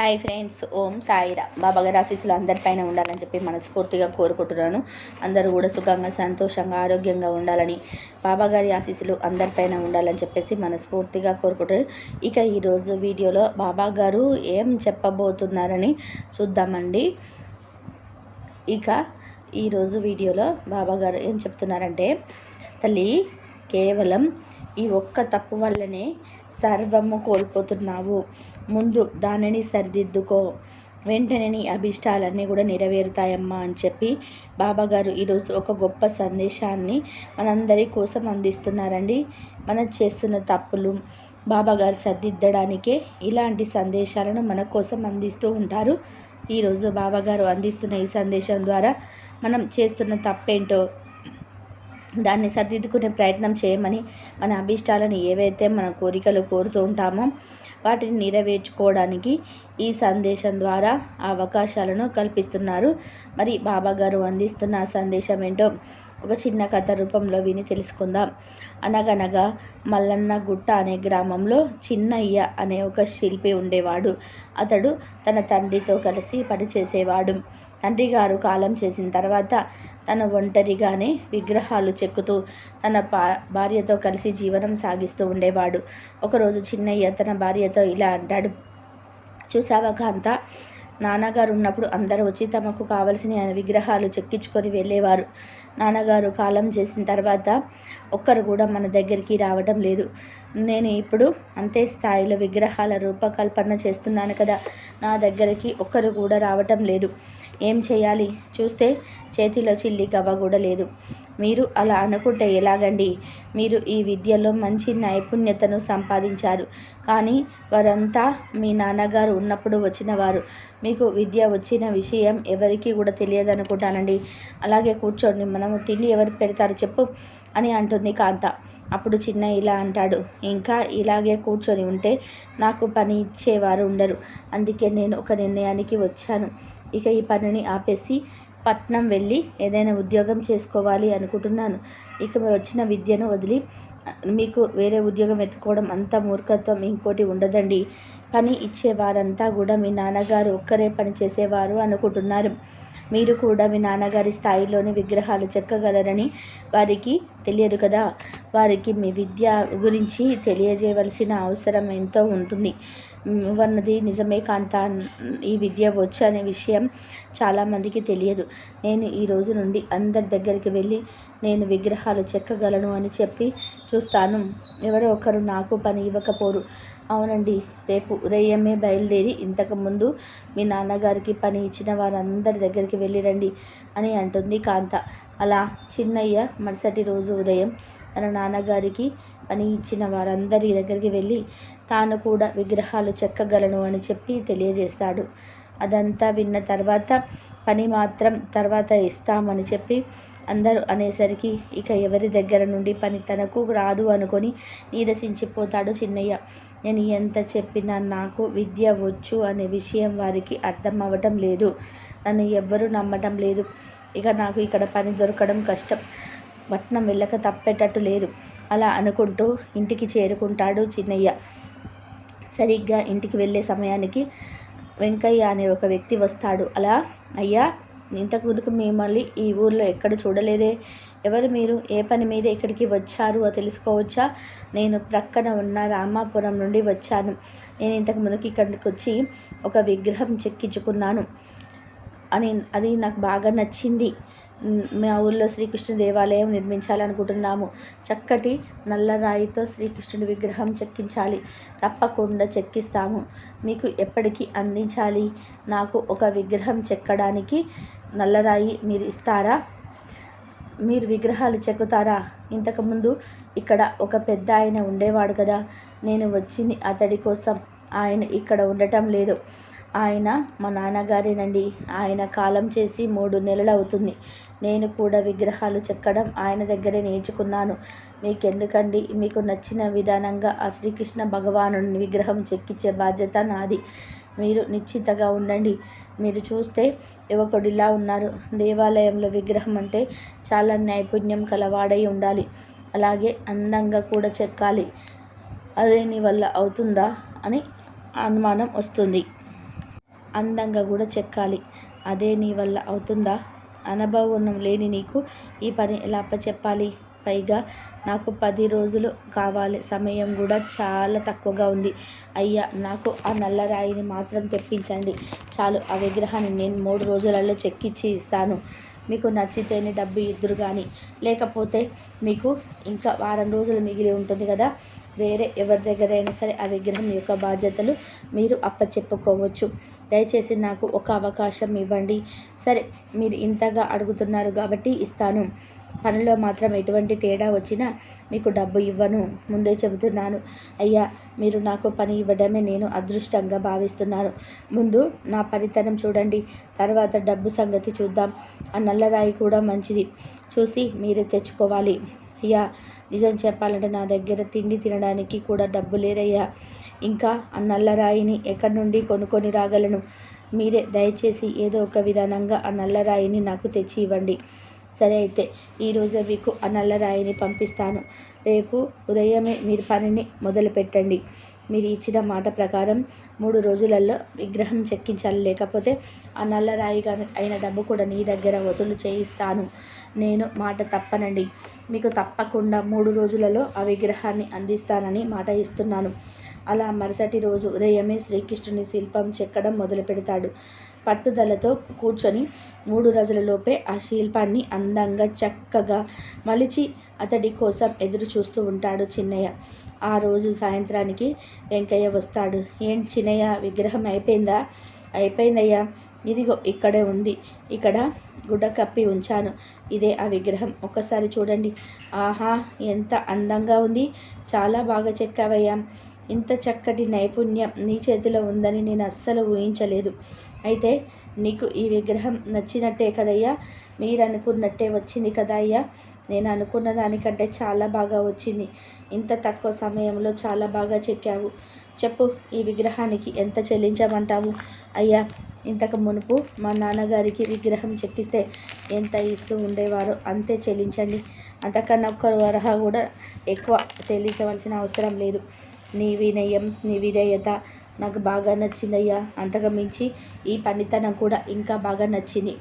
Hi friends ఓం సాయిరా. బాబాగారి ఆశీస్సులు అందరిపైన ఉండాలని చెప్పి మనస్ఫూర్తిగా కోరుకుంటున్నాను. అందరూ కూడా సుఖంగా సంతోషంగా ఆరోగ్యంగా ఉండాలని బాబాగారి ఆశీస్సులు అందరిపైన ఉండాలని చెప్పేసి మనస్ఫూర్తిగా కోరుకుంటున్నాను. ఇక ఈరోజు వీడియోలో బాబా గారు ఏం చెప్పబోతున్నారని చూద్దామండి. ఇక ఈరోజు వీడియోలో బాబా గారు ఏం చెప్తున్నారంటే తల్లి కేవలం ఈ ఒక్క తప్పు వల్లనే సర్వము కోల్పోతున్నావు. ముందు దానిని సరిదిద్దుకో. వెంటనే నీ అభిష్టాలన్నీ కూడా నెరవేరుతాయమ్మా అని చెప్పి బాబాగారు ఈరోజు ఒక గొప్ప సందేశాన్ని మనందరి కోసం అందిస్తున్నారండి. మనం చేస్తున్న తప్పులు బాబాగారు సర్దిద్దడానికే ఇలాంటి సందేశాలను మన కోసం అందిస్తూ ఉంటారు. ఈరోజు బాబాగారు అందిస్తున్న ఈ సందేశం ద్వారా మనం చేస్తున్న తప్పేంటో దాన్ని సరిదిద్దుకునే ప్రయత్నం చేయమని మన అభిష్టాలను ఏవైతే మన కోరికలు కోరుతూ ఉంటామో వాటిని నెరవేర్చుకోవడానికి ఈ సందేశం ద్వారా అవకాశాలను కల్పిస్తున్నారు. మరి బాబా గారు అందిస్తున్న సందేశం ఏంటో ఒక చిన్న కథ రూపంలో విని తెలుసుకుందాం. అనగనగా మల్లన్న గుట్ట అనే గ్రామంలో చిన్నయ్య అనే ఒక శిల్పి ఉండేవాడు. అతడు తన తండ్రితో కలిసి పనిచేసేవాడు. తండ్రి గారు కాలం చేసిన తర్వాత తన ఒంటరిగానే విగ్రహాలు చెక్కుతూ తన భార్యతో కలిసి జీవనం సాగిస్తూ ఉండేవాడు. ఒకరోజు చిన్నయ్య తన భార్యతో ఇలా అంటాడు చూసావా కాంత? నాన్నగారు ఉన్నప్పుడు అందరూ వచ్చి తమకు కావలసిన విగ్రహాలు చెక్కించుకొని వెళ్ళేవారు. నాన్నగారు కాలం చేసిన తర్వాత ఒక్కరు కూడా మన దగ్గరికి రావడం లేదు. నేను ఇప్పుడు అంతే స్థాయిలో విగ్రహాల రూపకల్పన చేస్తున్నాను కదా. నా దగ్గరికి ఒక్కరు కూడా రావటం లేదు. ఏం చేయాలి? చూస్తే చేతిలో చిల్లి గవ్వ కూడా లేదు. మీరు అలా అనుకుంటే ఎలాగండి? మీరు ఈ విద్యలో మంచి నైపుణ్యతను సంపాదించారు. కానీ వారంతా మీ నాన్నగారు ఉన్నప్పుడు వచ్చిన వారు. మీకు విద్య వచ్చిన విషయం ఎవరికీ కూడా తెలియదు అనుకుంటానండి అలాగే కూర్చోండి మనము తిండి ఎవరు పెడతారు చెప్పు అని అంటుంది కాంత. అప్పుడు చిన్న ఇలా అంటాడు. ఇంకా ఇలాగే కూర్చొని ఉంటే నాకు పని ఇచ్చేవారు ఉండరు. అందుకే నేను ఒక నిర్ణయానికి వచ్చాను. ఇక ఈ పనిని ఆపేసి పట్నం వెళ్ళి ఏదైనా ఉద్యోగం చేసుకోవాలి అనుకుంటున్నాను. ఇక వచ్చిన విద్యను వదిలి మీకు వేరే ఉద్యోగం వెతుక్కోవడం అంత మూర్ఖత్వం ఇంకోటి ఉండదండి. పని ఇచ్చేవారంతా కూడా మీ నాన్నగారు ఒక్కరే పని చేసేవారు అనుకుంటున్నారు. మీరు కూడా మీ నాన్నగారి స్థాయిలోని విగ్రహాలు చెక్కగలరని వారికి తెలియదు కదా. వారికి మీ విద్య గురించి తెలియజేయవలసిన అవసరం ఎంతో ఉంటుంది. ఉన్నది నిజమే కాంత. ఈ విద్య వచ్చు అనే విషయం చాలామందికి తెలియదు. నేను ఈ రోజు నుండి అందరి దగ్గరికి వెళ్ళి నేను విగ్రహాలు చెక్కగలను అని చెప్పి చూస్తాను. ఎవరో ఒకరు నాకు పని ఇవ్వకపోరు. అవునండి రేపు ఉదయమే బయలుదేరి ఇంతకుముందు మీ నాన్నగారికి పని ఇచ్చిన వారందరి దగ్గరికి వెళ్ళిరండి అని అంటుంది కాంత. అలా చిన్నయ్య మరుసటి రోజు ఉదయం తన నాన్నగారికి పని ఇచ్చిన వారందరి దగ్గరికి వెళ్ళి తాను కూడా విగ్రహాలు చెక్కగలను అని చెప్పి తెలియజేస్తాడు. అదంతా విన్న తర్వాత పని మాత్రం తర్వాత ఇస్తామని చెప్పి అందరూ అనేసరికి ఇక ఎవరి దగ్గర నుండి పని తనకు రాదు అనుకొని నీరసించిపోతాడు చిన్నయ్య. నేను ఎంత చెప్పినా నాకు విద్య వచ్చు అనే విషయం వారికి అర్థం అవ్వటం లేదు. నన్ను ఎవ్వరూ నమ్మటం లేదు. ఇక నాకు ఇక్కడ పని దొరకడం కష్టం. పట్నం వెళ్ళక తప్పేటట్టు లేదు. అలా అనుకుంటూ ఇంటికి చేరుకుంటాడు చిన్నయ్య. సరిగ్గా ఇంటికి వెళ్ళే సమయానికి వెంకయ్య అనే ఒక వ్యక్తి వస్తాడు. అలా అయ్యా ఇంతకు ముందుకు మిమ్మల్ని ఈ ఊర్లో ఎక్కడ చూడలేదే? ఎవరు మీరు? ఏ పని మీద ఇక్కడికి వచ్చారు? తెలుసుకోవచ్చా? నేను ప్రక్కన ఉన్న రామాపురం నుండి వచ్చాను. నేను ఇంతకు ముందుకు ఇక్కడికి వచ్చి ఒక విగ్రహం చెక్కించుకున్నాను. అని అది నాకు బాగా నచ్చింది. మా ఊళ్ళో శ్రీకృష్ణ దేవాలయం నిర్మించాలనుకుంటున్నాము. చక్కటి నల్లరాయితో శ్రీకృష్ణుడి విగ్రహం చెక్కించాలి. తప్పకుండా చెక్కిస్తాము. మీకు ఎప్పటికీ అందించాలి. నాకు ఒక విగ్రహం చెక్కడానికి నల్లరాయి మీరు ఇస్తారా? మీరు విగ్రహాలు చెక్కుతారా? ఇంతకుముందు ఇక్కడ ఒక పెద్ద ఆయన ఉండేవాడు కదా. నేను వచ్చింది అతడి కోసం. ఆయన ఇక్కడ ఉండటం లేదు. ఆయన మా నాన్నగారేనండి. ఆయన కాలం చేసి మూడు నెలలు అవుతుంది నేను కూడా విగ్రహాలు చెక్కడం ఆయన దగ్గరే నేర్చుకున్నాను. మీకెందుకండి? మీకు నచ్చిన విధానంగా ఆ శ్రీకృష్ణ భగవాను విగ్రహం చెక్కించే బాధ్యత నాది. మీరు నిశ్చితగా ఉండండి. మీరు చూస్తే యువకుడిలా ఉన్నారు. దేవాలయంలో విగ్రహం అంటే చాలా నైపుణ్యం కలవాడై ఉండాలి. అలాగే అందంగా కూడా చెక్కాలి. అదే నీ వల్ల అవుతుందా? అని అనుమానం వస్తుంది. అందంగా కూడా చెక్కాలి. అదే నీ వల్ల అవుతుందా? అనుభవం లేని నీకు ఈ పని ఎలా అప్పచెప్పాలి? పైగా నాకు పది రోజులు కావాలి. సమయం కూడా చాలా తక్కువగా ఉంది. అయ్యా నాకు ఆ నల్లరాయిని మాత్రం తెప్పించండి. చాలు ఆ విగ్రహాన్ని నేను మూడు రోజులలో చెక్కిచ్చి ఇస్తాను. మీకు నచ్చితేనే డబ్బు ఇద్దరు కానీ లేకపోతే మీకు ఇంకా వారం రోజులు మిగిలి ఉంటుంది కదా? వేరే ఎవరి దగ్గరైనా సరే ఆ విగ్రహం యొక్క బాధ్యతలు మీరు అప్పచెప్పుకోవచ్చు. దయచేసి నాకు ఒక అవకాశం ఇవ్వండి. సరే మీరు ఇంతగా అడుగుతున్నారు కాబట్టి ఇస్తాను. పనిలో మాత్రం ఎటువంటి తేడా వచ్చినా మీకు డబ్బు ఇవ్వను. ముందే చెబుతున్నాను. అయ్యా మీరు నాకు పని ఇవ్వడమే నేను అదృష్టంగా భావిస్తున్నాను. ముందు నా పనితనం చూడండి. తర్వాత డబ్బు సంగతి చూద్దాం. ఆ నల్లరాయి కూడా మంచిది. చూసి మీరే తెచ్చుకోవాలి. అయ్యా నిజం చెప్పాలంటే నా దగ్గర తిండి తినడానికి కూడా డబ్బు లేదయ్యా. ఇంకా ఆ నల్లరాయిని ఎక్కడి నుండి కొనుక్కొని రాగలను? మీరే దయచేసి ఏదో ఒక విధానంగా ఆ నల్లరాయిని నాకు తెచ్చి ఇవ్వండి. సరే అయితే ఈరోజు మీకు ఆ నల్లరాయిని పంపిస్తాను. రేపు ఉదయమే మీరు పనిని మొదలు పెట్టండి మీరు ఇచ్చిన మాట ప్రకారం మూడు రోజులలో విగ్రహం చెక్కించాలి. లేకపోతే ఆ నల్లరాయి అయిన డబ్బు కూడా నీ దగ్గర వసూలు చేయిస్తాను. నేను మాట తప్పనండి. మీకు తప్పకుండా మూడు రోజులలో ఆ విగ్రహాన్ని అందిస్తానని మాట ఇస్తున్నాను. అలా మరుసటి రోజు ఉదయమే శ్రీకృష్ణుని శిల్పం చెక్కడం మొదలు పెడతాడు. పట్టుదలతో కూర్చొని మూడు రోజులలోపే ఆ శిల్పాన్ని అందంగా చక్కగా మలిచి అతడి కోసం ఎదురు చూస్తూ ఉంటాడు చిన్నయ్య. ఆ రోజు సాయంత్రానికి వెంకయ్య వస్తాడు. ఏంటి చిన్నయ్య విగ్రహం అయిపోయిందా? అయిపోయిందయ్యా. ఇదిగో ఇక్కడే ఉంది. ఇక్కడ గుడ్డ కప్పి ఉంచాను. ఇదే ఆ విగ్రహం. ఒక్కసారి చూడండి. ఆహా ఎంత అందంగా ఉంది. చాలా బాగా చెక్కావయ్యా. ఇంత చక్కటి నైపుణ్యం నీ చేతిలో ఉందని నేను అస్సలు ఊహించలేదు. అయితే నీకు ఈ విగ్రహం నచ్చినట్టే కదయ్యా. మీరు అనుకున్నట్టే వచ్చింది కదా అయ్యా నేను అనుకున్న దానికంటే చాలా బాగా వచ్చింది. ఇంత తక్కువ సమయంలో చాలా బాగా చెక్కావు. చెప్పు ఈ విగ్రహానికి ఎంత చెల్లించమంటావు? అయ్యా ఇంతకు మునుపు మా నాన్నగారికి విగ్రహం చెక్కిస్తే ఎంత ఇస్తూ ఉండేవారో అంతే చెల్లించండి. అంతకన్నా ఒక్క వరహ కూడా ఎక్కువ చెల్లించవలసిన అవసరం లేదు. నీ వినయం నీ విధేయత నాకు బాగా నచ్చిందయ్యా. అంతకు మించి ఈ పనితనం కూడా ఇంకా బాగా నచ్చింది.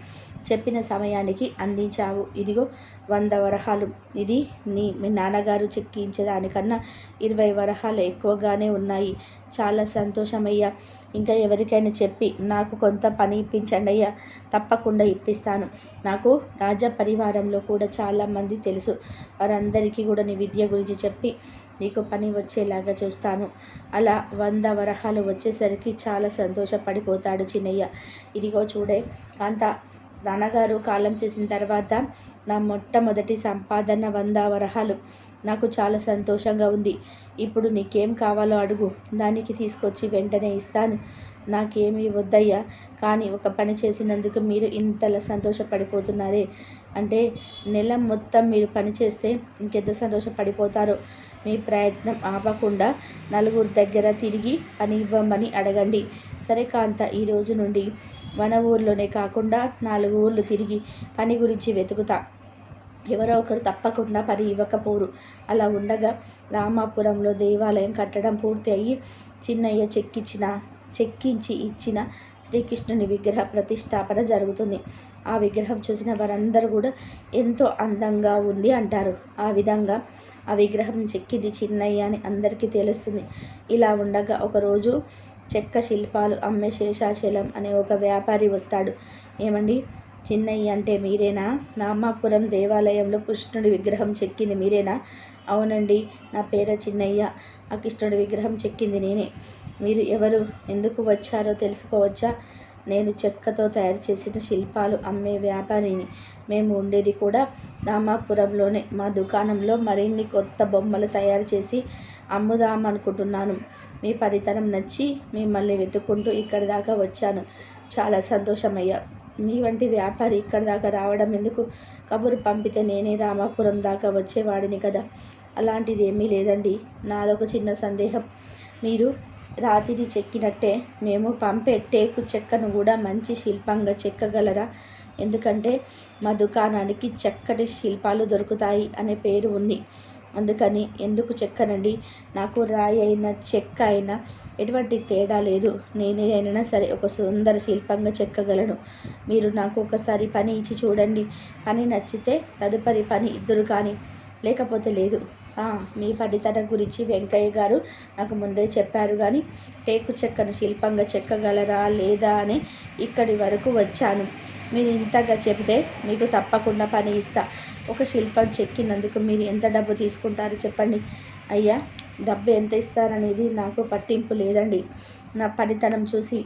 చెప్పిన సమయానికి అందించావు. ఇదిగో వంద వరహాలు. ఇది నీ మీ నాన్నగారు చెక్కించేదానికన్నా ఇరవై వరహాలు ఎక్కువగానే ఉన్నాయి. చాలా సంతోషమయ్యా. ఇంకా ఎవరికైనా చెప్పి నాకు కొంత పని ఇప్పించండి అయ్యా తప్పకుండా ఇప్పిస్తాను. నాకు రాజ పరివారంలో కూడా చాలామంది తెలుసు. వారందరికీ కూడా నీ విద్య గురించి చెప్పి నీకు పని వచ్చేలాగా చూస్తాను. అలా వంద వరహాలు వచ్చేసరికి చాలా సంతోషపడిపోతాడు చిన్నయ్య. ఇదిగో చూడే అంత నాన్నగారు కాలం చేసిన తర్వాత నా మొట్టమొదటి సంపాదన వంద వరహాలు. నాకు చాలా సంతోషంగా ఉంది. ఇప్పుడు నీకేం కావాలో అడుగు. దానికి తీసుకొచ్చి వెంటనే ఇస్తాను. నాకేమీ వద్దయ్యా. కానీ ఒక పని చేసినందుకు మీరు ఇంతలా సంతోషపడిపోతున్నారే. అంటే నెల మొత్తం మీరు పని చేస్తే ఇంకెంత సంతోషపడిపోతారో. మీ ప్రయత్నం ఆపకుండా నలుగురు దగ్గర తిరిగి పని ఇవ్వమని అడగండి. సరే కాంత ఈ రోజు నుండి మన ఊర్లోనే కాకుండా నాలుగు ఊర్లు తిరిగి పని గురించి వెతుకుతా. ఎవరో ఒకరు తప్పకుండా పని ఇవ్వకపోరు. అలా ఉండగా రామాపురంలో దేవాలయం కట్టడం పూర్తి అయ్యి చిన్నయ్య చెక్కిచ్చిన చెక్కించి ఇచ్చిన శ్రీకృష్ణుని విగ్రహ ప్రతిష్టాపన జరుగుతుంది. ఆ విగ్రహం చూసిన వారందరూ కూడా ఎంతో అందంగా ఉంది అంటారు. ఆ విధంగా ఆ విగ్రహం చెక్కింది చిన్నయ్య అని అందరికీ తెలుస్తుంది. ఇలా ఉండగా ఒకరోజు చెక్క శిల్పాలు అమ్మే శేషాచలం అనే ఒక వ్యాపారి వస్తాడు. ఏమండి? చిన్నయ్య అంటే మీరేనా? నామాపురం దేవాలయంలో కృష్ణుడి విగ్రహం చెక్కింది మీరేనా? అవునండి నా పేర చిన్నయ్య. ఆ కృష్ణుడి విగ్రహం చెక్కింది నేనే. మీరు ఎవరు? ఎందుకు వచ్చారో తెలుసుకోవచ్చా? నేను చెక్కతో తయారు చేసిన శిల్పాలు అమ్మే వ్యాపారిని. మేము ఉండేది కూడా రామాపురంలోనే మా దుకాణంలో మరిన్ని కొత్త బొమ్మలు తయారు చేసి అమ్ముదామనుకుంటున్నాను మీ పరితరం నచ్చి మిమ్మల్ని వెతుక్కుంటూ ఇక్కడి దాకా వచ్చాను. చాలా సంతోషమయ్యా. మీ వంటి వ్యాపారి ఇక్కడ దాకా రావడం ఎందుకు? కబురు పంపితే నేనే రామాపురం దాకా వచ్చేవాడిని కదా. అలాంటిది ఏమీ లేదండి. నాదొక చిన్న సందేహం. మీరు రాతిని చెక్కినట్టే మేము పంపే టేకు చెక్కను కూడా మంచి శిల్పంగా చెక్కగలరా? ఎందుకంటే మా దుకాణానికి చక్కటి శిల్పాలు దొరుకుతాయి అనే పేరు ఉంది. అందుకని ఎందుకు చెక్కనండి? నాకు రాయి అయినా చెక్క అయినా ఎటువంటి తేడా లేదు. నేనే అయినా సరే ఒక సుందర శిల్పంగా చెక్కగలను. మీరు నాకు ఒకసారి పని ఇచ్చి చూడండి. పని నచ్చితే తదుపరి పని ఇద్దరు కానీ లేకపోతే లేదు. మీ పనితనం గురించి వెంకయ్య గారు నాకు ముందే చెప్పారు కానీ టేకు చెక్కను శిల్పంగా చెక్కగలరా లేదా అని ఇక్కడి వరకు వచ్చాను. మీరు ఇంతగా చెబితే మీకు తప్పకుండా పని ఇస్తా. ఒక శిల్పం చెక్కినందుకు మీరు ఎంత డబ్బు తీసుకుంటారు చెప్పండి. అయ్యా డబ్బు ఎంత ఇస్తారనేది నాకు పట్టింపు లేదండి. నా పనితనం చూసి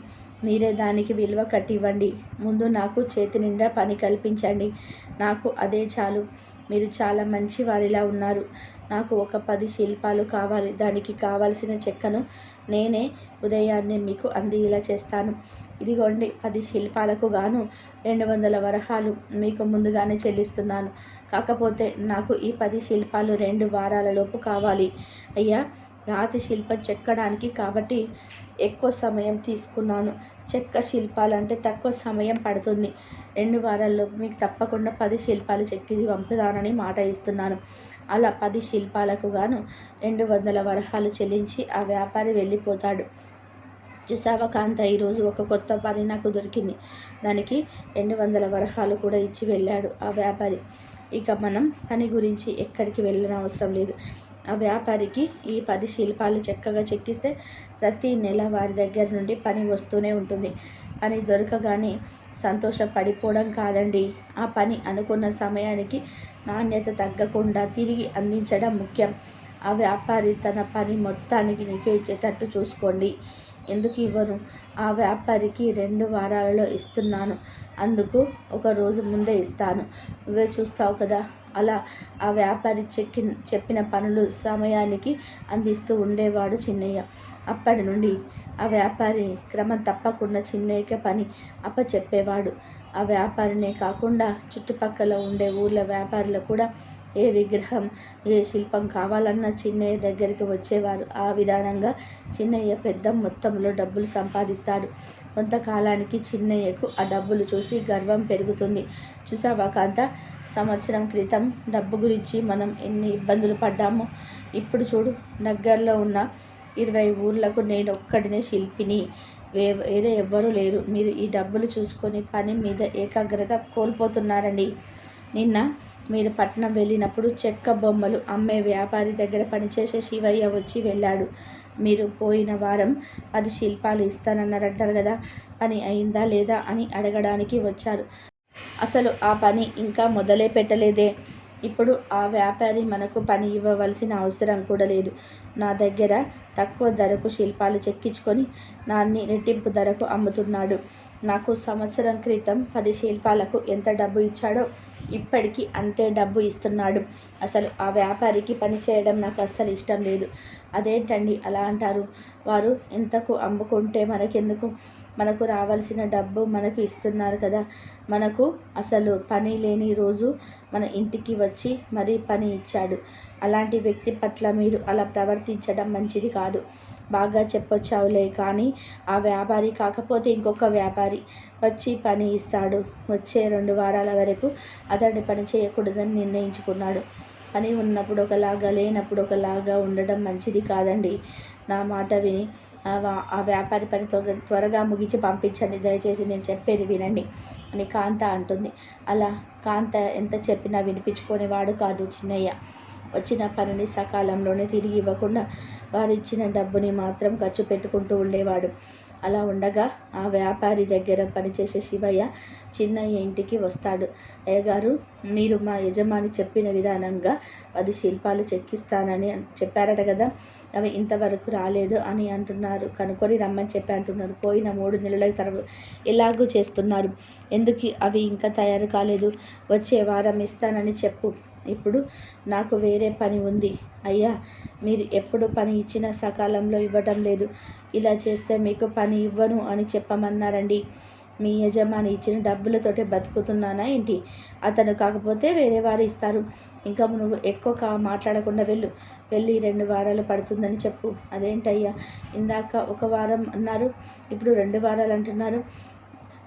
మీరే దానికి విలువ కట్టివ్వండి. ముందు నాకు చేతి నిండా పని కల్పించండి. నాకు అదే చాలు. మీరు చాలా మంచి వారిలా ఉన్నారు. నాకు ఒక పది శిల్పాలు కావాలి. దానికి కావలసిన చెక్కను నేనే ఉదయాన్నే మీకు అందేలా చేస్తాను. ఇదిగోండి పది శిల్పాలకు గాను రెండు వందల వరహాలు మీకు ముందుగానే చెల్లిస్తున్నాను. కాకపోతే నాకు ఈ పది శిల్పాలు రెండు వారాలలోపు కావాలి. అయ్యా రాతి శిల్పం చెక్కడానికి కాబట్టి ఎక్కువ సమయం తీసుకున్నాను. చెక్క శిల్పాలు అంటే తక్కువ సమయం పడుతుంది. రెండు వారాల్లో మీకు తప్పకుండా పది శిల్పాలు చెక్కి పంపుతానని మాట ఇస్తున్నాను. అలా పది శిల్పాలకు గాను రెండు వందల వరహాలు చెల్లించి ఆ వ్యాపారి వెళ్ళిపోతాడు. చూసావా కాంత ఈరోజు ఒక కొత్త పని నాకు దొరికింది. దానికి రెండు వందల వరహాలు కూడా ఇచ్చి వెళ్ళాడు ఆ వ్యాపారి. ఇక మనం పని గురించి ఎక్కడికి వెళ్ళిన అవసరం లేదు. ఆ వ్యాపారికి ఈ పది శిల్పాలు చక్కగా చెక్కిస్తే ప్రతి నెల వారి దగ్గర నుండి పని వస్తూనే ఉంటుంది. పని దొరకగానే సంతోషపడిపోవడం కాదండి. ఆ పని అనుకున్న సమయానికి నాణ్యత తగ్గకుండా తిరిగి అందించడం ముఖ్యం. ఆ వ్యాపారి తన పని మొత్తానికి నీకే ఇచ్చేటట్టు చూసుకోండి. ఎందుకు ఇవ్వను ఆ వ్యాపారికి రెండు వారాలలో ఇస్తున్నాను. అందుకు ఒక రోజు ముందే ఇస్తాను. నువ్వే చూస్తావు కదా? అలా ఆ వ్యాపారి చెక్కి చెప్పిన పనులు సమయానికి అందిస్తూ ఉండేవాడు చిన్నయ్య. అప్పటి నుండి ఆ వ్యాపారి క్రమం తప్పకుండా చిన్నయ్యకే పని అప్పచెప్పేవాడు. ఆ వ్యాపారినే కాకుండా చుట్టుపక్కల ఉండే ఊళ్ళ వ్యాపారులు కూడా ఏ విగ్రహం ఏ శిల్పం కావాలన్నా చిన్నయ్య దగ్గరికి వచ్చేవారు. ఆ విధానంగా చిన్నయ్య పెద్ద మొత్తంలో డబ్బులు సంపాదిస్తాడు. కొంతకాలానికి చిన్నయ్యకు ఆ డబ్బులు చూసి గర్వం పెరుగుతుంది. చూసావా కాంత? సంవత్సరం క్రితం డబ్బు గురించి మనం ఎన్ని ఇబ్బందులు పడ్డామో? ఇప్పుడు చూడు దగ్గరలో ఉన్న ఇరవై ఊర్లకు నేను ఒక్కడినే శిల్పిని. వే వేరే ఎవ్వరూ లేరు. మీరు ఈ డబ్బులు చూసుకొని పని మీద ఏకాగ్రత కోల్పోతున్నారండి. నిన్న మీరు పట్నం వెళ్ళినప్పుడు చెక్క బొమ్మలు అమ్మే వ్యాపారి దగ్గర పనిచేసే శివయ్య వచ్చి వెళ్ళాడు. మీరు పోయిన వారం పది శిల్పాలు ఇస్తానన్నారంటారు కదా పని అయిందా లేదా అని అడగడానికి వచ్చారు. అసలు ఆ పని ఇంకా మొదలే పెట్టలేదే. ఇప్పుడు ఆ వ్యాపారి మనకు పని ఇవ్వవలసిన అవసరం కూడా లేదు. నా దగ్గర తక్కువ ధరకు శిల్పాలు చెక్కించుకొని నాన్ని రెట్టింపు ధరకు అమ్ముతున్నాడు. నాకు సంవత్సరం క్రితం పది శిల్పాలకు ఎంత డబ్బు ఇచ్చాడో ఇప్పటికీ అంతే డబ్బు ఇస్తున్నాడు. అసలు ఆ వ్యాపారికి పని చేయడం నాకు అస్సలు ఇష్టం లేదు. అదేంటండి అలా అంటారు? వారు ఎంతకు అమ్ముకుంటే మనకెందుకు? మనకు రావాల్సిన డబ్బు మనకు ఇస్తున్నారు కదా. మనకు అసలు పని లేని రోజు మన ఇంటికి వచ్చి మరీ పని ఇచ్చాడు. అలాంటి వ్యక్తి పట్ల మీరు అలా ప్రవర్తించడం మంచిది కాదు. బాగా చెప్పొచ్చావులే కానీ ఆ వ్యాపారి కాకపోతే ఇంకొక వ్యాపారి వచ్చి పని ఇస్తాడు. వచ్చే రెండు వారాల వరకు అతడిని పని చేయకూడదని నిర్ణయించుకున్నాడు. పని ఉన్నప్పుడు ఒకలాగా లేనప్పుడు ఒకలాగా ఉండడం మంచిది కాదండి. నా మాట విని ఆ వ్యాపారి పని త్వరగా ముగించి పంపించండి. దయచేసి నేను చెప్పేది వినండి అని కాంత అంటుంది. అలా కాంత ఎంత చెప్పినా వినిపించుకునేవాడు కాదు చిన్నయ్య. వచ్చిన పనిని సకాలంలోనే తిరిగి ఇవ్వకుండా వారిచ్చిన డబ్బుని మాత్రం ఖర్చు పెట్టుకుంటూ ఉండేవాడు. అలా ఉండగా ఆ వ్యాపారి దగ్గర పనిచేసే శివయ్య చిన్నయ్య ఇంటికి వస్తాడు. అయ్యగారు మీరు మా యజమాని చెప్పిన విధానంగా పది శిల్పాలు చెక్కిస్తానని చెప్పారట కదా. అవి ఇంతవరకు రాలేదు అని అంటున్నారు. కనుక్కొని రమ్మని చెప్పి అంటున్నారు. పోయిన మూడు నెలల తర్వాత ఎలాగూ చేస్తున్నారు. ఎందుకు? అవి ఇంకా తయారు కాలేదు. వచ్చే వారం ఇస్తానని చెప్పు. ఇప్పుడు నాకు వేరే పని ఉంది. అయ్యా మీరు ఎప్పుడు పని ఇచ్చినా సకాలంలో ఇవ్వటం లేదు. ఇలా చేస్తే మీకు పని ఇవ్వను అని చెప్పమన్నారండి. మీ యజమాని ఇచ్చిన డబ్బులతోటే బతుకుతున్నానా ఏంటి? అతను కాకపోతే వేరే వారు ఇస్తారు. ఇంకా నువ్వు ఎక్కువ కా మాట్లాడకుండా వెళ్ళు. వెళ్ళి రెండు వారాలు పడుతుందని చెప్పు. అదేంటయ్యా? ఇందాక ఒక వారం అన్నారు ఇప్పుడు రెండు వారాలు అంటున్నారు.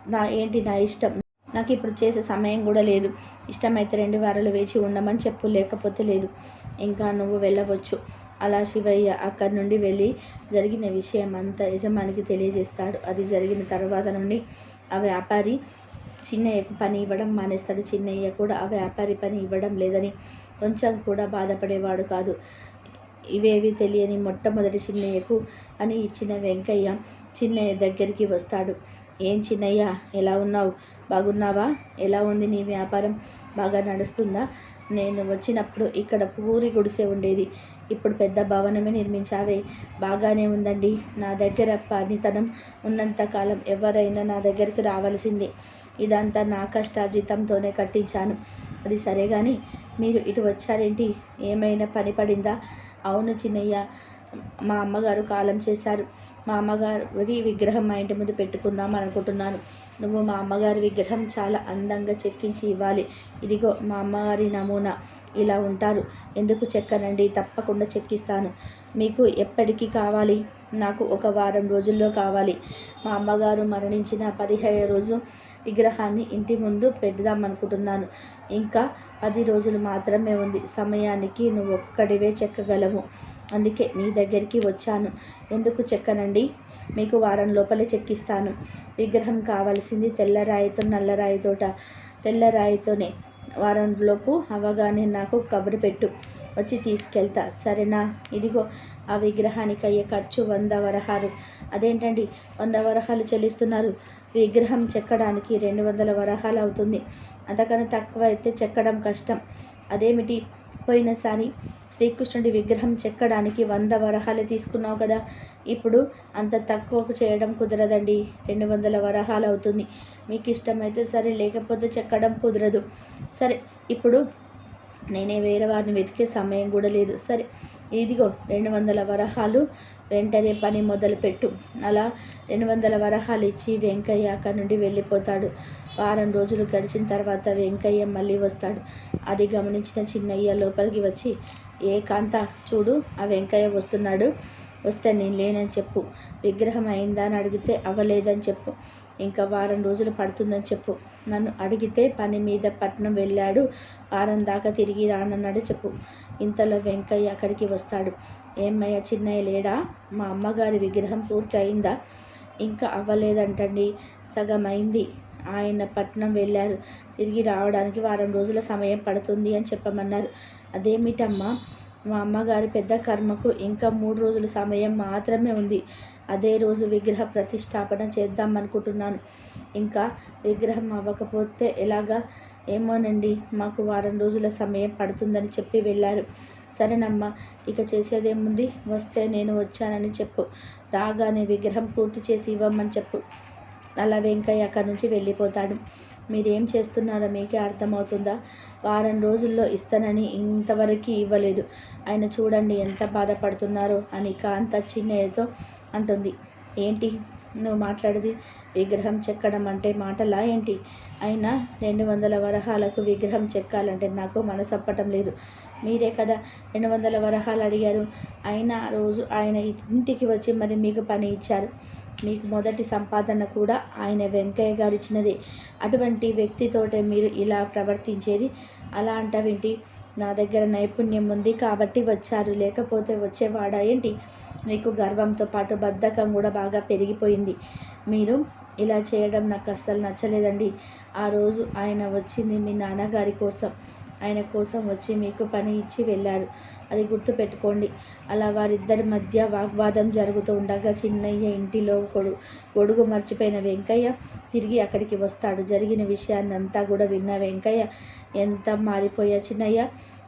నా ఏంటి నా ఇష్టం? నాకు ఇప్పుడు చేసే సమయం కూడా లేదు. ఇష్టమైతే రెండు వారాలు వేచి ఉండమని చెప్పు లేకపోతే లేదు. ఇంకా నువ్వు వెళ్ళవచ్చు. అలా శివయ్య అక్కడి నుండి వెళ్ళి జరిగిన విషయం అంతా యజమానికి తెలియజేస్తాడు. అది జరిగిన తర్వాత నుండి ఆ వ్యాపారి చిన్నయ్యకు పని ఇవ్వడం మానేస్తాడు. చిన్నయ్య కూడా ఆ వ్యాపారి పని ఇవ్వడం లేదని కొంచెం కూడా బాధపడేవాడు కాదు. ఇవేవి తెలియని మొట్టమొదటి చిన్నయ్యకు అని ఇచ్చిన వెంకయ్య చిన్నయ్య దగ్గరికి వస్తాడు. ఏం చిన్నయ్యా ఎలా ఉన్నావు? బాగున్నావా? ఎలా ఉంది నీ వ్యాపారం? బాగా నడుస్తుందా? నేను వచ్చినప్పుడు ఇక్కడ పూరి గుడిసె ఉండేది. ఇప్పుడు పెద్ద భవనమే నిర్మించావే. బాగానే ఉందండి. నా దగ్గర పనితనం ఉన్నంతకాలం ఎవరైనా నా దగ్గరికి రావాల్సిందే. ఇదంతా నా కష్టార్జితంతోనే కట్టించాను. అది సరే కానీ మీరు ఇటు వచ్చారేంటి? ఏమైనా పని పడిందా? అవును చిన్నయ్య మా అమ్మగారు కాలం చేశారు. మా అమ్మగారి విగ్రహం మా ఇంటి ముందు పెట్టుకుందాం అనుకుంటున్నాను. నువ్వు మా అమ్మగారి విగ్రహం చాలా అందంగా చెక్కించి ఇవ్వాలి. ఇదిగో మా అమ్మగారి నమూనా. ఇలా ఉంటారు. ఎందుకు చెక్కనండి? తప్పకుండా చెక్కిస్తాను. మీకు ఎప్పటికీ కావాలి? నాకు ఒక వారం రోజుల్లో కావాలి. మా అమ్మగారు మరణించిన పదిహేడు రోజు విగ్రహాన్ని ఇంటి ముందు పెడదాం అనుకుంటున్నాను. ఇంకా పది రోజులు మాత్రమే ఉంది. సమయానికి నువ్వు ఒక్కడివే చెక్కగలవు. అందుకే నీ దగ్గరికి వచ్చాను. ఎందుకు చెక్కనండి? మీకు వారం లోపలే చెక్కిస్తాను. విగ్రహం కావాల్సింది తెల్లరాయితో నల్లరాయితోట. తెల్లరాయితోనే. వారంలోపు అవగానే నాకు కబురు పెట్టు. వచ్చి తీసుకెళ్తా. సరేనా? ఇదిగో ఆ విగ్రహానికి అయ్యే ఖర్చు వంద వరహాలు. అదేంటండి? వంద వరహాలు చెల్లిస్తున్నారు. విగ్రహం చెక్కడానికి రెండు వందల వరహాలు అవుతుంది. అంతకన్నా తక్కువ అయితే చెక్కడం కష్టం. అదేమిటి? పోయినసారి శ్రీకృష్ణుడి విగ్రహం చెక్కడానికి వంద వరహాలు తీసుకున్నావు కదా. ఇప్పుడు అంత తక్కువకు చేయడం కుదరదండి. రెండు వందల వరహాలు అవుతుంది. మీకు ఇష్టమైతే సరే లేకపోతే చెక్కడం కుదరదు. సరే ఇప్పుడు నేనే వేరే వారిని వెతికే సమయం కూడా లేదు. సరే ఇదిగో రెండు వందల వరహాలు. వెంటనే పని మొదలుపెట్టు. అలా రెండు వందల వరహాలు ఇచ్చి వెంకయ్య అక్కడి నుండి వెళ్ళిపోతాడు. వారం రోజులు గడిచిన తర్వాత వెంకయ్య మళ్ళీ వస్తాడు. అది గమనించిన చిన్నయ్య లోపలికి వచ్చి ఏ కాంత చూడు ఆ వెంకయ్య వస్తున్నాడు. వస్తే నేను లేనని చెప్పు. విగ్రహం అయిందా అని అడిగితే అవ్వలేదని చెప్పు. ఇంకా వారం రోజులు పడుతుందని చెప్పు. నన్ను అడిగితే పని మీద పట్నం వెళ్ళాడు. వారం దాకా తిరిగి రానన్నాడు చెప్పు. ఇంతలో వెంకయ్య అక్కడికి వస్తాడు. ఏమయ్య చిన్నయ్య లేడా? మా అమ్మగారి విగ్రహం పూర్తి అయిందా ఇంకా అవ్వలేదంటండి. సగం అయింది ఆయన పట్నం వెళ్ళారు. తిరిగి రావడానికి వారం రోజుల సమయం పడుతుంది అని చెప్పమన్నారు. అదేమిటమ్మా మా అమ్మగారి పెద్ద కర్మకు ఇంకా మూడు రోజుల సమయం మాత్రమే ఉంది. అదే రోజు విగ్రహ ప్రతిష్టాపన చేద్దాం అనుకుంటున్నాను ఇంకా విగ్రహం అవ్వకపోతే ఎలాగా? ఏమోనండి మాకు వారం రోజుల సమయం పడుతుందని చెప్పి వెళ్ళారు. సరేనమ్మా ఇక చేసేదేముంది? వస్తే నేను వచ్చానని చెప్పు. రాగానే విగ్రహం పూర్తి చేసి ఇవ్వమని చెప్పు. అలా వెంకయ్య అక్కడి నుంచి వెళ్ళిపోతాడు. మీరేం చేస్తున్నారో మీకే అర్థమవుతుందా? వారం రోజుల్లో ఇస్తానని ఇంతవరకు ఇవ్వలేదు. ఆయన చూడండి ఎంత బాధపడుతున్నారో అని కాంత చిన్నయ్యతో అంటుంది. ఏంటి నువ్వు మాట్లాడేది? విగ్రహం చెక్కడం అంటే మాటలా ఏంటి? అయినా రెండు వందల వరహాలకు విగ్రహం చెక్కాలంటే నాకు మనసప్పటం లేదు. మీరే కదా రెండు వందల వరహాలు అడిగారు. అయినా రోజు ఆయన ఇంటికి వచ్చి మరి మీకు పని ఇచ్చారు. మీకు మొదటి సంపాదన కూడా ఆయన వెంకయ్య గారు ఇచ్చినదే అటువంటి వ్యక్తితోటే మీరు ఇలా ప్రవర్తించేది. అలా అంటావేంటి నా దగ్గర నైపుణ్యం ఉంది కాబట్టి వచ్చారు. లేకపోతే వచ్చేవాడా ఏంటి? నీకు గర్వంతో పాటు బద్ధకం కూడా బాగా పెరిగిపోయింది. మీరు ఇలా చేయడం నాకు అస్సలు నచ్చలేదండి. ఆ రోజు ఆయన వచ్చింది మీ నాన్నగారి కోసం. ఆయన కోసం వచ్చి మీకు పని ఇచ్చి వెళ్ళారు. అది గుర్తుపెట్టుకోండి. అలా వారిద్దరి మధ్య వాగ్వాదం జరుగుతూ ఉండగా చిన్నయ్య ఇంటిలో కొడు గొడుగు మర్చిపోయిన వెంకయ్య తిరిగి అక్కడికి వస్తాడు. జరిగిన విషయాన్నంతా కూడా విన్న వెంకయ్య ఎంత మారిపోయా చిన్నయ్య?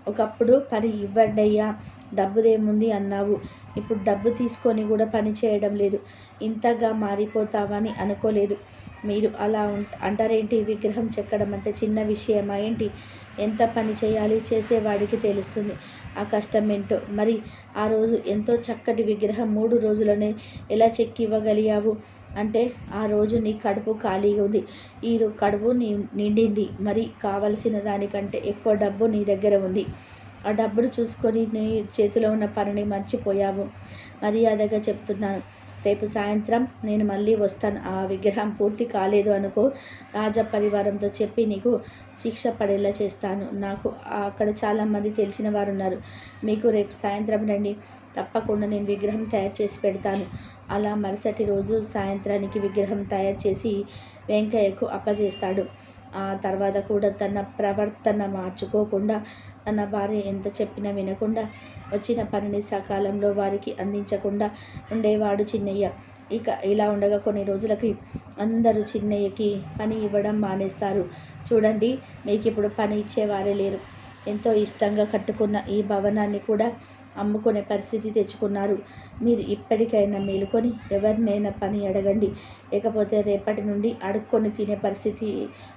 ఒకప్పుడు పని ఇవ్వండియ్యా. డబ్బుదేముంది అన్నావు? ఇప్పుడు డబ్బు తీసుకొని కూడా పని చేయడం లేదు. ఇంతగా మారిపోతావని అనుకోలేదు. మీరు అలా అంటారేంటి? విగ్రహం చెక్కడం అంటే చిన్న విషయమా ఏంటి? ఎంత పని చేయాలి? చేసేవాడికి తెలుస్తుంది. ఆ కష్టం ఏంటో మరి ఆ రోజు ఎంతో చక్కటి విగ్రహం మూడు రోజులనే ఎలా చెక్కి ఇవ్వగలిగావు అంటే ఆ రోజు నీ కడుపు ఖాళీగా ఉంది. ఈ కడుపు నీ నిండింది. మరి కావలసిన దానికంటే ఎక్కువ డబ్బు నీ దగ్గర ఉంది. ఆ డబ్బును చూసుకొని నీ చేతిలో ఉన్న పనిని మర్చిపోయావు. మర్యాదగా చెప్తున్నాను. రేపు సాయంత్రం నేను మళ్ళీ వస్తాను. ఆ విగ్రహం పూర్తి కాలేదు అనుకో రాజ పరివారంతో చెప్పి నీకు శిక్ష పడేలా చేస్తాను. నాకు అక్కడ చాలామంది తెలిసిన వారు ఉన్నారు. మీకు రేపు సాయంత్రం రండి. తప్పకుండా నేను విగ్రహం తయారు చేసి పెడతాను. అలా మరుసటి రోజు సాయంత్రానికి విగ్రహం తయారు చేసి వెంకయ్యకు అప్పజేస్తాడు. ఆ తర్వాత కూడా తన ప్రవర్తన మార్చుకోకుండా తన భార్య ఎంత చెప్పినా వినకుండా వచ్చిన పనిని సకాలంలో వారికి అందించకుండా ఉండేవాడు చిన్నయ్య. ఇక ఇలా ఉండగా కొన్ని రోజులకి అందరూ చిన్నయ్యకి పని ఇవ్వడం మానేస్తారు. చూడండి మీకు ఇప్పుడు పని ఇచ్చేవారే లేరు. ఎంతో ఇష్టంగా కట్టుకున్న ఈ భవనాన్ని కూడా అమ్ముకునే పరిస్థితి తెచ్చుకున్నారు. మీరు ఇప్పటికైనా మేలుకొని ఎవరినైనా పని అడగండి. లేకపోతే రేపటి నుండి అడుక్కొని తినే పరిస్థితి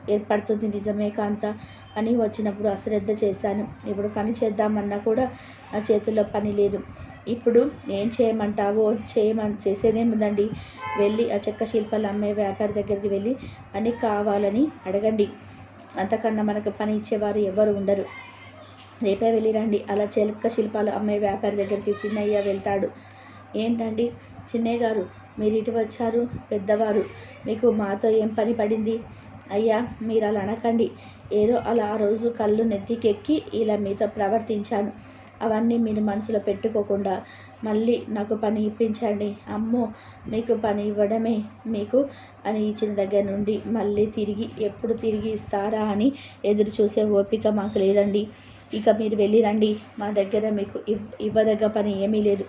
ఏర్పడుతుంది. నిజమే కాంత పని వచ్చినప్పుడు అశ్రద్ధ చేశాను. ఇప్పుడు పని చేద్దామన్నా కూడా నా చేతుల్లో పని లేదు. ఇప్పుడు ఏం చేయమంటావో చేయమని చేసేదేముందండి? వెళ్ళి ఆ చెక్క శిల్పాలు అమ్మే వ్యాపారి దగ్గరికి వెళ్ళి పని కావాలని అడగండి. అంతకన్నా మనకు పని ఇచ్చేవారు ఎవరు ఉండరు. రేపే వెళ్ళిరండి. అలా చెలక శిల్పాలు అమ్మే వ్యాపారి దగ్గరికి చిన్నయ్య వెళ్తాడు. ఏంటండి? చిన్నయ్య గారు మీరు ఇటు వచ్చారు? పెద్దవారు మీకు మాతో ఏం పని పడింది? అయ్యా మీరు అలా అనకండి. ఏదో అలా ఆ రోజు కళ్ళు నెత్తికెక్కి ఇలా మీతో ప్రవర్తించాను. అవన్నీ మీరు మనసులో పెట్టుకోకుండా మళ్ళీ నాకు పని ఇప్పించండి. అమ్మో మీకు పని ఇవ్వడమే మీకు? పని ఇచ్చిన దగ్గర నుండి మళ్ళీ తిరిగి ఎప్పుడు తిరిగి ఇస్తారా అని ఎదురు చూసే ఓపిక మాకు లేదండి. ఇక మీరు వెళ్ళి రండి. మా దగ్గర మీకు ఇవ్ ఇవ్వదగ్గ పని ఏమీ లేదు.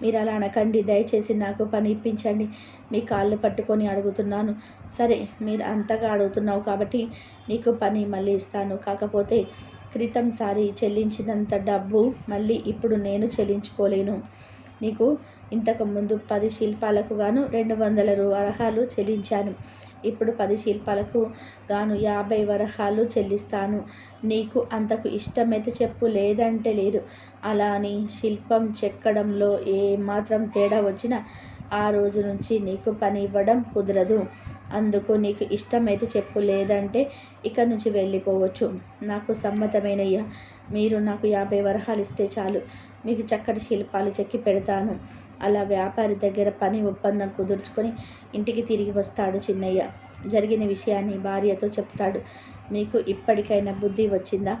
మీరు అలా అనకండి. దయచేసి నాకు పని ఇప్పించండి. మీ కాళ్ళు పట్టుకొని అడుగుతున్నాను. సరే మీరు అంతగా అడుగుతున్నావు కాబట్టి నీకు పని మళ్ళీ ఇస్తాను. కాకపోతే క్రితం సారి చెల్లించినంత డబ్బు మళ్ళీ ఇప్పుడు నేను చెల్లించుకోలేను. నీకు ఇంతకుముందు పది శిల్పాలకు గాను రెండు వందల రూపాయలు చెల్లించాను. ఇప్పుడు పది శిల్పాలకు గాను యాభై వరహాలు చెల్లిస్తాను. నీకు అంతకు ఇష్టమైతే చెప్పు లేదంటే లేదు. అలా అని శిల్పం చెక్కడంలో ఏమాత్రం తేడా వచ్చినా ఆ రోజు నుంచి నీకు పని ఇవ్వడం కుదరదు. అందుకు నీకు ఇష్టమైతే చెప్పు లేదంటే ఇక్కడ నుంచి వెళ్ళిపోవచ్చు. నాకు సమ్మతమైనయ్యా. మీరు నాకు యాభై వరహాలు ఇస్తే చాలు. మీకు చక్కటి శిల్పాలు చెక్కి పెడతాను. అలా వ్యాపారి దగ్గర పని ఒప్పందం కుదుర్చుకొని ఇంటికి తిరిగి వస్తాడు చిన్నయ్య. జరిగిన విషయాన్ని భార్యతో చెప్తాడు. మీకు ఇప్పటికైనా బుద్ధి వచ్చిందా?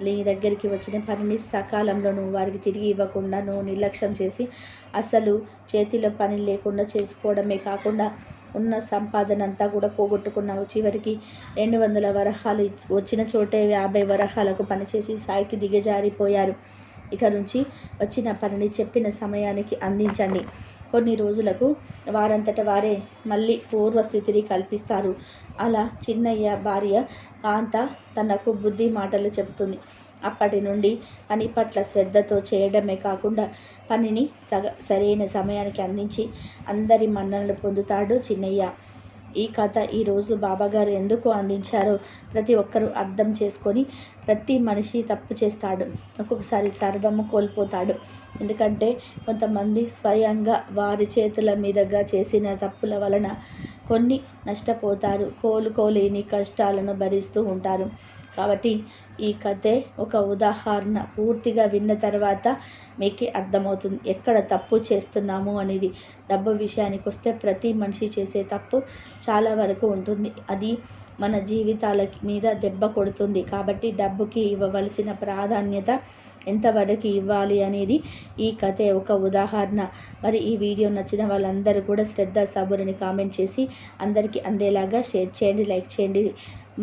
నీ దగ్గరికి వచ్చిన పనిని సకాలంలో నువ్వు వారికి తిరిగి ఇవ్వకుండా నువ్వు నిర్లక్ష్యం చేసి అసలు చేతిలో పని లేకుండా చేసుకోవడమే కాకుండా ఉన్న సంపాదన అంతా కూడా పోగొట్టుకున్నావు. చివరికి రెండు వందల వరహాలు వచ్చిన చోటే యాభై వరహాలకు పనిచేసి స్థాయికి దిగజారిపోయారు. ఇక నుంచి వచ్చిన పనిని చెప్పిన సమయానికి అందించండి. కొన్ని రోజులకు వారంతట వారే మళ్ళీ పూర్వస్థితిని కల్పిస్తారు. అలా చిన్నయ్య భార్య కాంత తనకు బుద్ధి మాటలు చెబుతుంది. అప్పటి నుండి పని పట్ల శ్రద్ధతో చేయడమే కాకుండా పనిని సగ సరైన సమయానికి అందించి అందరి మన్ననలు పొందుతాడు చిన్నయ్య. ఈ కథ ఈరోజు బాబాగారు ఎందుకు అందించారో ప్రతి ఒక్కరూ అర్థం చేసుకొని ప్రతి మనిషి తప్పు చేస్తాడు. ఒక్కొక్కసారి సర్వము కోల్పోతాడు. ఎందుకంటే కొంతమంది స్వయంగా వారి చేతుల మీదుగా చేసిన తప్పుల వలన కొన్ని నష్టపోతారు. కోలుకోలేని కష్టాలను భరిస్తూ ఉంటారు. కాబట్టి ఈ కథే ఒక ఉదాహరణ. పూర్తిగా విన్న తర్వాత మీకు అర్థమవుతుంది ఎక్కడ తప్పు చేస్తున్నాము అనేది. డబ్బు విషయానికి వస్తే ప్రతి మనిషి చేసే తప్పు చాలా వరకు ఉంటుంది. అది మన జీవితాల మీద దెబ్బ కొడుతుంది. కాబట్టి డబ్బుకి ఇవ్వవలసిన ప్రాధాన్యత ఎంతవరకు ఇవ్వాలి అనేది ఈ కథే ఒక ఉదాహరణ. మరి ఈ వీడియో నచ్చిన వాళ్ళందరూ కూడా శ్రద్ధ సబురిని కామెంట్ చేసి అందరికీ అందేలాగా షేర్ చేయండి లైక్ చేయండి.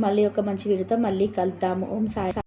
మళ్ళీ ఒక మంచి వీడియోతో మళ్ళీ కలుద్దాము. ఓం సాయి.